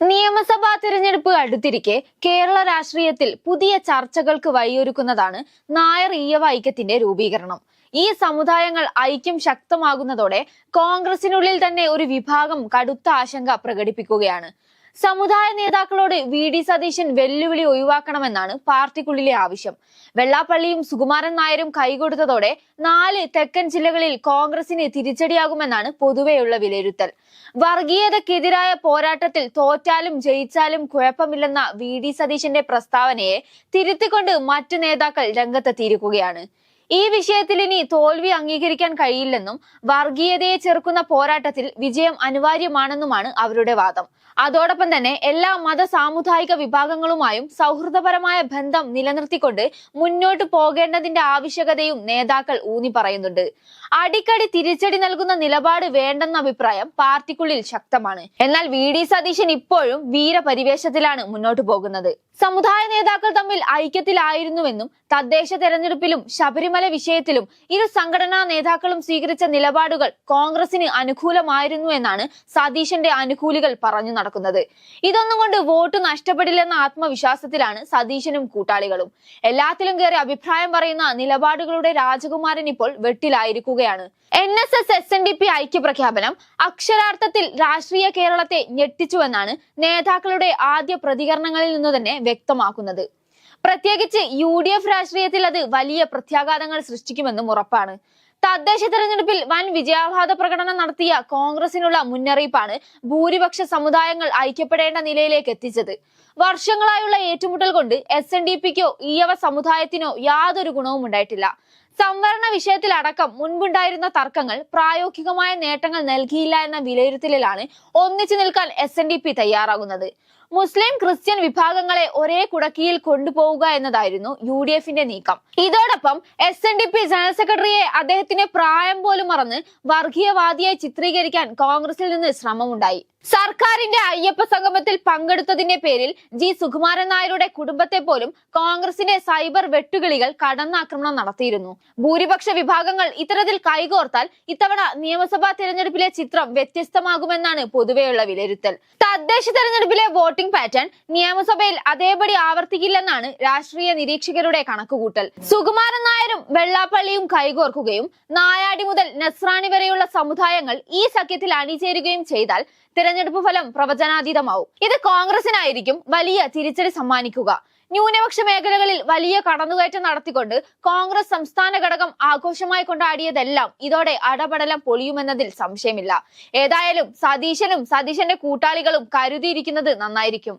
നിയമസഭാ തിരഞ്ഞെടുപ്പ് അടുത്തിരിക്കെ കേരള രാഷ്ട്രീയത്തിൽ പുതിയ ചർച്ചകൾക്ക് വഴിയൊരുക്കുന്നതാണ് നായർ ഈയവ ഐക്യത്തിന്റെ രൂപീകരണം. ഈ സമുദായങ്ങൾ ഐക്യം ശക്തമാകുന്നതോടെ കോൺഗ്രസിനുള്ളിൽ തന്നെ ഒരു വിഭാഗം കടുത്ത ആശങ്ക പ്രകടിപ്പിക്കുകയാണ്. സമുദായ നേതാക്കളോട് വി ഡി സതീശൻ വെല്ലുവിളി ഒഴിവാക്കണമെന്നാണ് പാർട്ടിക്കുള്ളിലെ ആവശ്യം. വെള്ളാപ്പള്ളിയും സുകുമാരൻ നായരും കൈകൊടുത്തതോടെ നാല് തെക്കൻ ജില്ലകളിൽ കോൺഗ്രസിന് തിരിച്ചടിയാകുമെന്നാണ് പൊതുവെയുള്ള വിലയിരുത്തൽ. വർഗീയതക്കെതിരായ പോരാട്ടത്തിൽ തോറ്റാലും ജയിച്ചാലും കുഴപ്പമില്ലെന്ന വി ഡി സതീശന്റെ പ്രസ്താവനയെ തിരുത്തിക്കൊണ്ട് മറ്റു നേതാക്കൾ രംഗത്തെത്തിയിരിക്കുകയാണ്. ഈ വിഷയത്തിൽ ഇനി തോൽവി അംഗീകരിക്കാൻ കഴിയില്ലെന്നും വർഗീയതയെ ചെറുക്കുന്ന പോരാട്ടത്തിൽ വിജയം അനിവാര്യമാണെന്നുമാണ് അവരുടെ വാദം. അതോടൊപ്പം തന്നെ എല്ലാ മത സാമുദായിക വിഭാഗങ്ങളുമായും സൗഹൃദപരമായ ബന്ധം നിലനിർത്തിക്കൊണ്ട് മുന്നോട്ട് പോകേണ്ടതിന്റെ ആവശ്യകതയും നേതാക്കൾ ഊന്നി പറയുന്നുണ്ട്. അടിക്കടി തിരിച്ചടി നൽകുന്ന നിലപാട് വേണ്ടെന്ന അഭിപ്രായം പാർട്ടിക്കുള്ളിൽ ശക്തമാണ്. എന്നാൽ വി ഡി സതീശൻ ഇപ്പോഴും വീരപരിവേഷത്തിലാണ് മുന്നോട്ട് പോകുന്നത്. സമുദായ നേതാക്കൾ തമ്മിൽ ഐക്യത്തിലായിരുന്നുവെന്നും തദ്ദേശ തെരഞ്ഞെടുപ്പിലും ശബരിമല വിഷയത്തിലും ഇരു സംഘടനാ നേതാക്കളും സ്വീകരിച്ച നിലപാടുകൾ കോൺഗ്രസിന് അനുകൂലമായിരുന്നു എന്നാണ് സതീശന്റെ അനുകൂലികൾ പറഞ്ഞു നടക്കുന്നത്. ഇതൊന്നും കൊണ്ട് വോട്ട് നഷ്ടപ്പെടില്ലെന്ന ആത്മവിശ്വാസത്തിലാണ് സതീശനും കൂട്ടാളികളും. എല്ലാത്തിലും കയറി അഭിപ്രായം പറയുന്ന നിലപാടുകളുടെ രാജകുമാരൻ ഇപ്പോൾ വെട്ടിലായിരിക്കുകയാണ്. N S S S N D P ഐക്യപ്രഖ്യാപനം അക്ഷരാർത്ഥത്തിൽ രാഷ്ട്രീയ കേരളത്തെ ഞെട്ടിച്ചുവെന്നാണ് നേതാക്കളുടെ ആദ്യ പ്രതികരണങ്ങളിൽ നിന്ന് തന്നെ വ്യക്തമാക്കുന്നത്. പ്രത്യേകിച്ച് യു ഡി എഫ് രാഷ്ട്രീയത്തിൽ അത് വലിയ പ്രത്യാഘാതങ്ങൾ സൃഷ്ടിക്കുമെന്നും ഉറപ്പാണ്. തദ്ദേശ തെരഞ്ഞെടുപ്പിൽ വൻ വിജയാഹ്ലാദ പ്രകടനം നടത്തിയ കോൺഗ്രസിനുള്ള മുന്നറിയിപ്പാണ് ഭൂരിപക്ഷ സമുദായങ്ങൾ ഐക്യപ്പെടേണ്ട നിലയിലേക്ക് എത്തിച്ചത്. വർഷങ്ങളായുള്ള ഏറ്റുമുട്ടൽ കൊണ്ട് എസ് എൻ ഡി പിക്കോ ഈയവ സമുദായത്തിനോ യാതൊരു ഗുണവും ഉണ്ടായിട്ടില്ല. സംവരണ വിഷയത്തിലടക്കം മുൻപുണ്ടായിരുന്ന തർക്കങ്ങൾ പ്രായോഗികമായ നേട്ടങ്ങൾ നൽകിയില്ല എന്ന വിലയിരുത്തലിലാണ് ഒന്നിച്ചു നിൽക്കാൻ എസ് തയ്യാറാകുന്നത്. മുസ്ലിം ക്രിസ്ത്യൻ വിഭാഗങ്ങളെ ഒരേ കുടക്കിയിൽ കൊണ്ടുപോവുക എന്നതായിരുന്നു യു ഡി എഫിന്റെ നീക്കം. ഇതോടൊപ്പം S N D P general സെക്രട്ടറിയെ അദ്ദേഹത്തിന്റെ പ്രായം പോലും മറന്ന് വർഗീയവാദിയായി ചിത്രീകരിക്കാൻ കോൺഗ്രസിൽ നിന്ന് ശ്രമമുണ്ടായി. സർക്കാരിന്റെ അയ്യപ്പ സംഗമത്തിൽ പങ്കെടുത്തതിന്റെ പേരിൽ ജി സുകുമാരൻ നായരുടെ കുടുംബത്തെ പോലും കോൺഗ്രസിന്റെ സൈബർ വെട്ടുകിളികൾ കടന്നാക്രമണം നടത്തിയിരുന്നു. ഭൂരിപക്ഷ വിഭാഗങ്ങൾ ഇത്തരത്തിൽ കൈകോർത്താൽ ഇത്തവണ നിയമസഭാ തെരഞ്ഞെടുപ്പിലെ ചിത്രം വ്യത്യസ്തമാകുമെന്നാണ് പൊതുവെയുള്ള വിലയിരുത്തൽ. തദ്ദേശ തെരഞ്ഞെടുപ്പിലെ വോട്ടിംഗ് പാറ്റേൺ നിയമസഭയിൽ അതേപടി ആവർത്തിക്കില്ലെന്നാണ് രാഷ്ട്രീയ നിരീക്ഷകരുടെ കണക്കുകൂട്ടൽ. സുകുമാരൻ നായരും വെള്ളാപ്പള്ളിയും കൈകോർക്കുകയും നായാടി മുതൽ നസ്രാണി വരെയുള്ള സമുദായങ്ങൾ ഈ സഖ്യത്തിൽ അണിചേരുകയും ചെയ്താൽ തിരഞ്ഞെടുപ്പ് ഫലം പ്രവചനാതീതമാവും. ഇത് കോൺഗ്രസിനായിരിക്കും വലിയ തിരിച്ചടി സമ്മാനിക്കുക. ന്യൂനപക്ഷ മേഖലകളിൽ വലിയ കടന്നുകയറ്റം നടത്തിക്കൊണ്ട് കോൺഗ്രസ് സംസ്ഥാന ഘടകം ആഘോഷമായി കൊണ്ടാടിയതെല്ലാം ഇതോടെ അടപടലം പൊളിയുമെന്നതിൽ സംശയമില്ല. ഏതായാലും സതീശനും സതീശന്റെ കൂട്ടാളികളും കരുതിയിരിക്കുന്നത് നന്നായിരിക്കും.